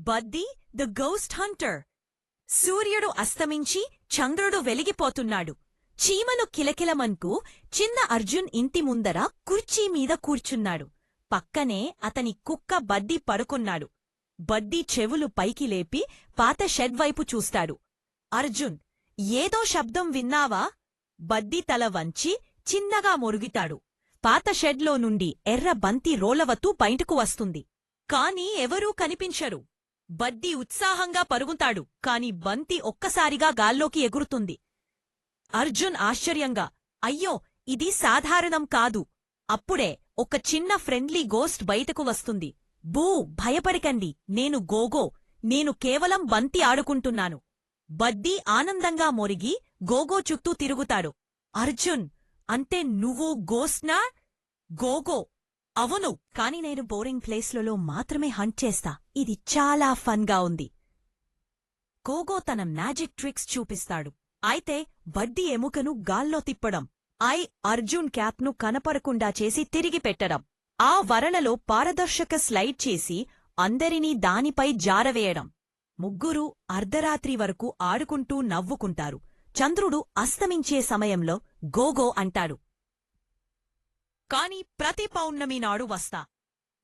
బద్దీ the ghost Hunter. సూర్యుడు అస్తమించి చంద్రుడు వెలిగిపోతున్నాడు. చీమలు కిలకిలమన్కు చిన్న అర్జున్ ఇంటి ముందర కుర్చీ మీద కూర్చున్నాడు. పక్కనే అతని కుక్క బద్దీ పడుకున్నాడు. బద్దీ చెవులు పైకి లేపి పాత షెడ్ వైపు చూస్తాడు. అర్జున్ ఏదో శబ్దం విన్నావా? బద్దీ తల వంచి చిన్నగా మొరుగుతాడు. పాత షెడ్లో నుండి ఎర్ర బంతి రోలవతూ బయటకు వస్తుంది. కాని ఎవరూ కనిపించరు. బద్దీ ఉత్సాహంగా పరుగుతాడు కాని బంతి ఒక్కసారిగా గాల్లోకి ఎగురుతుంది. అర్జున్ ఆశ్చర్యంగా అయ్యో ఇది సాధారణం కాదు. అప్పుడే ఒక చిన్న ఫ్రెండ్లీ గోస్ట్ బయటకు వస్తుంది. బూ భయపడకండి. నేను గోగో. నేను కేవలం బంతి ఆడుకుంటున్నాను. బద్దీ ఆనందంగా మొరిగి గోగో చుట్టూ తిరుగుతాడు. అర్జున్ అంటే నువ్వు గోస్ట్నా? గోగో. అవును కాని నేను బోరింగ్ ప్లేస్లలో మాత్రమే హంట్ చేస్తా. ఇది చాలా ఫన్గా ఉంది. కోగో తన మ్యాజిక్ ట్రిక్స్ చూపిస్తాడు. అయితే బడ్డీ ఎముకను గాల్లో తిప్పడం ఐ అర్జున్ క్యాప్ను కనపడకుండా చేసి తిరిగి పెట్టడం ఆ వరలలో పారదర్శక స్లైడ్ చేసి అందరినీ దానిపై జారవేయడం. ముగ్గురు అర్ధరాత్రి వరకు ఆడుకుంటూ నవ్వుకుంటారు. చంద్రుడు అస్తమించే సమయంలో గోగో అంటాడు. కాని ప్రతి పౌర్ణమి నాడు వస్తా.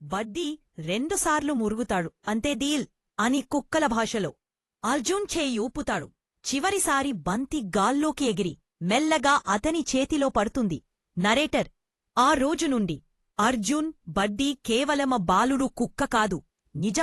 బడ్డీ రెండుసార్లు మురుగుతాడు. అంతే డీల్ అని కుక్కల భాషలో. అర్జున్ చేయి ఊపుతాడు. చివరిసారి బంతి గాల్లోకి ఎగిరి మెల్లగా అతని చేతిలో పడుతుంది. నరేటర్ ఆ రోజు నుండి అర్జున్ బడ్డీ కేవలమ బాలుడు కుక్క కాదు. నిజ